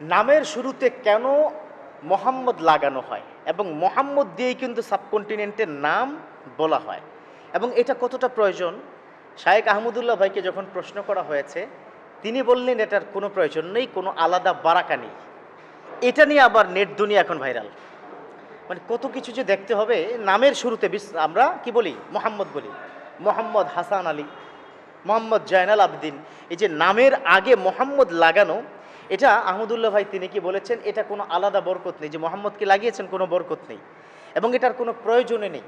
নামের শুরুতে কেন মোহাম্মদ লাগানো হয়? এবং মোহাম্মদ দিয়েই কিন্তু সাবকন্টিনেন্টের নাম বলা হয়। এবং এটা কতটা প্রয়োজন? শায়েক আহমদুল্লাহ ভাইকে যখন প্রশ্ন করা হয়েছে, তিনি বললেন, এটার কোনো প্রয়োজন নেই, কোনো আলাদা বারাকা নেই। এটা নিয়ে আবার নেট দুনিয়া এখন ভাইরাল। মানে কত কিছু যে দেখতে হবে, নামের শুরুতে আমরা কি বলি? মোহাম্মদ বলি। মোহাম্মদ হাসান আলী, মোহাম্মদ জয়নাল আবদিন, এই যে নামের আগে মোহাম্মদ লাগানো এটা আহমদুল্লাহ ভাই তিনি কি বলেছেন, এটা কোনো আলাদা বরকত নেই, যে মোহাম্মদকে লাগিয়েছেন কোনো বরকত নেই, এবং এটার কোনো প্রয়োজনে নেই।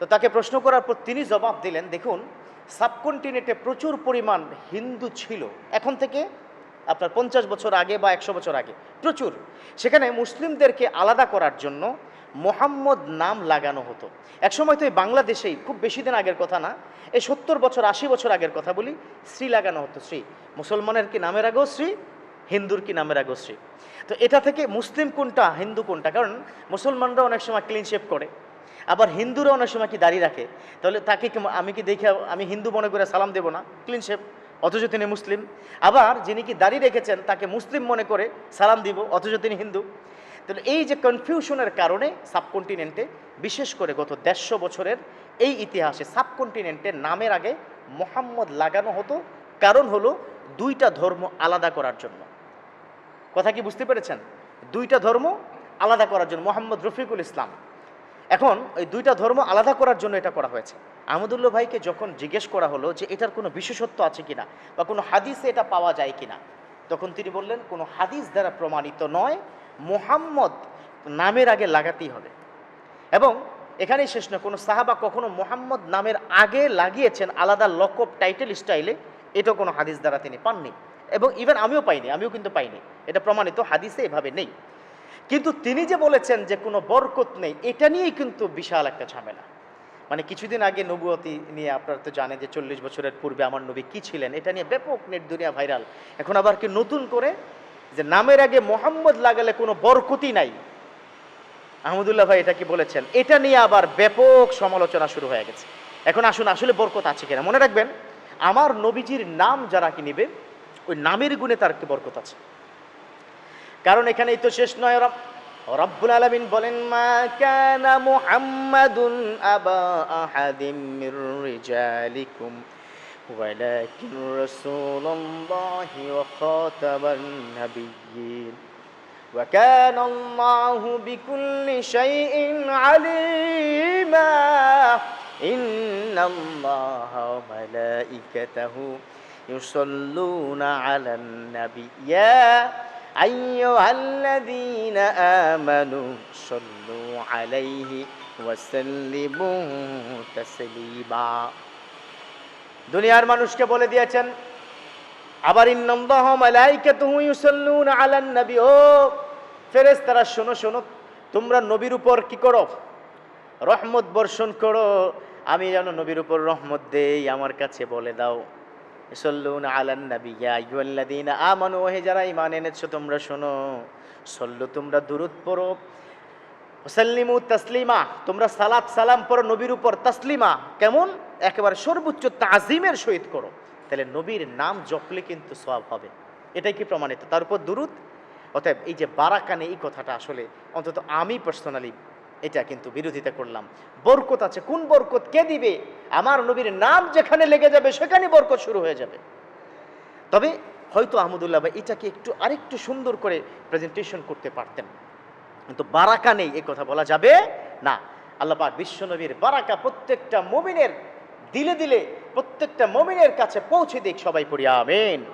তো তাকে প্রশ্ন করার পর তিনি জবাব দিলেন, দেখুন, সাবকন্টিনেন্টে প্রচুর পরিমাণ হিন্দু ছিল, এখন থেকে আপনার পঞ্চাশ বছর আগে বা একশো বছর আগে, প্রচুর। সেখানে মুসলিমদেরকে আলাদা করার জন্য মোহাম্মদ নাম লাগানো হতো। একসময় তো এই বাংলাদেশেই, খুব বেশি দিন আগের কথা না, এই সত্তর বছর, আশি বছর আগের কথা বলি, শ্রী লাগানো হতো শ্রী। মুসলমানের কি নামের আগেও শ্রী? হিন্দুর কি নামের আগেও শ্রী তো এটা থেকে মুসলিম কোনটা, হিন্দু কোনটা? কারণ মুসলমানরা অনেক সময় ক্লিন শেপ করে, আবার হিন্দুরা অনেক সময় কি দাড়ি রাখে? তাহলে তাকে আমি কি দেখে, আমি হিন্দু মনে করে সালাম দেবো না? ক্লিন শেপ অথচ তিনি মুসলিম। আবার যিনি কি দাড়ি রেখেছেন, তাকে মুসলিম মনে করে সালাম দিব, অথচ তিনি হিন্দু। তাহলে এই যে কনফিউশনের কারণে সাবকন্টিনেন্টে বিশেষ করে গত দেড়শো বছরের এই ইতিহাসে সাবকন্টিনেন্টে নামের আগে মোহাম্মদ লাগানো হতো। কারণ হলো দুইটা ধর্ম আলাদা করার জন্য। কথা কি বুঝতে পেরেছেন? দুইটা ধর্ম আলাদা করার জন্য, মোহাম্মদ রফিকুল ইসলাম। এখন ওই দুইটা ধর্ম আলাদা করার জন্য এটা করা হয়েছে। আহমদুল্লাহ ভাইকে যখন জিজ্ঞেস করা হলো যে এটার কোনো বিশেষত্ব আছে কিনা বা কোনো হাদিসে এটা পাওয়া যায় কিনা, তখন তিনি বললেন, কোনো হাদিস দ্বারা প্রমাণিত নয়, মোহাম্মদ নামের আগে লাগাতেই হবে। এবং এখানেই শেষ নয়, কোনো সাহাবা কখনো মোহাম্মদ নামের আগে লাগিয়েছেন আলাদা লকব টাইটেল স্টাইলে এটা কোনো হাদিস দ্বারা তিনি পাননি। এবং ইভেন আমিও পাইনি, আমিও কিন্তু পাইনি। এটা প্রমাণিত, হাদিসে এভাবে নেই। কিন্তু তিনি যে বলেছেন যে কোনো বরকত নেই, এটা নিয়েই কিন্তু বিশাল একটা ঝামেলা। মানে কিছুদিন আগে নবুয়তি নিয়ে আপনারা তো জানেন যে চল্লিশ বছরের পূর্বে আমার নবী কি ছিলেন, এটা নিয়ে ব্যাপক নেট দুনিয়া ভাইরাল। এখন আবার কি নতুন করে? যে নামের আগে মোহাম্মদ লাগালে কোনো বরকতই নাই। আহমদুল্লাহ ভাই এটা কি বলেছেন? এটা নিয়ে আবার ব্যাপক সমালোচনা শুরু হয়ে গেছে। এখন আসুন, আসলে বরকত আছে কিনা? মনে রাখবেন, আমার নবীজির নাম যারা কি নিবে ওই নামের গুণে তার কি বরকত আছে কারণ এখানেই তো শেষ নয় রব রব্বুল আলামিন বলেন মা কানা মুহাম্মাদুন আবা আহাদিম মির রিজালিকুম ولكن رسول الله وخاتم النبيين وكان الله بكل شيء عليما إن الله وملائكته يصلون على النبي يا أيها الذين آمنوا صلوا عليه وسلموا تسليما দুনিয়ার মানুষকে বলে দিয়েছেন আবার ইন্নাল্লাহ মালাইকাতুহু ইউসাল্লুনা আলান নবী ও ফেরেশতারা শোনো শোনো তোমরা নবীর উপর কি করো রহমত বর্ষণ করো আমি যেন নবীর উপর রহমত দেই আমার কাছে বলে দাও সল্লুন আলান নবী ইয়া আইয়ুহাল্লাযীনা আমানু। হে যারা ঈমান এনেছো, তোমরা শোনো। সল্লু, তোমরা দুরূদ পড়ো। ওসাল্লিমু তাসলিমা, তোমরা সালাত, সালাম পড়ো নবীর উপর। তাসলিমা কেমন? একেবারে সর্বোচ্চ তাজিমের সহিত করো। তাহলে নবীর নাম জপলে কিন্তু সব হবে। এটাই কি প্রমাণিত? তার উপর দুরুদ? অতএব এই যে বারাকানে এই কথাটা আসলে অন্তত আমি পার্সোনালি এটা কিন্তু বিরোধিতা করলাম। বরকত আছে। কোন বরকত? কে দিবে? আমার নবীর নাম যেখানে লেগে যাবে, সেখানে বরকত শুরু হয়ে যাবে। তবে হয়তো আহমদুল্লাহ ভাই এটাকে একটু আরেকটু সুন্দর করে প্রেজেন্টেশন করতে পারতেন। কিন্তু বারাকা নেই, এ কথা বলা যাবে না। আল্লাহ পাক বিশ্বনবীর বারাকা প্রত্যেকটা মমিনের দিলে দিলে প্রত্যেকটা মমিনের কাছে পৌঁছে দিক সবাই পড়ি, আমিন।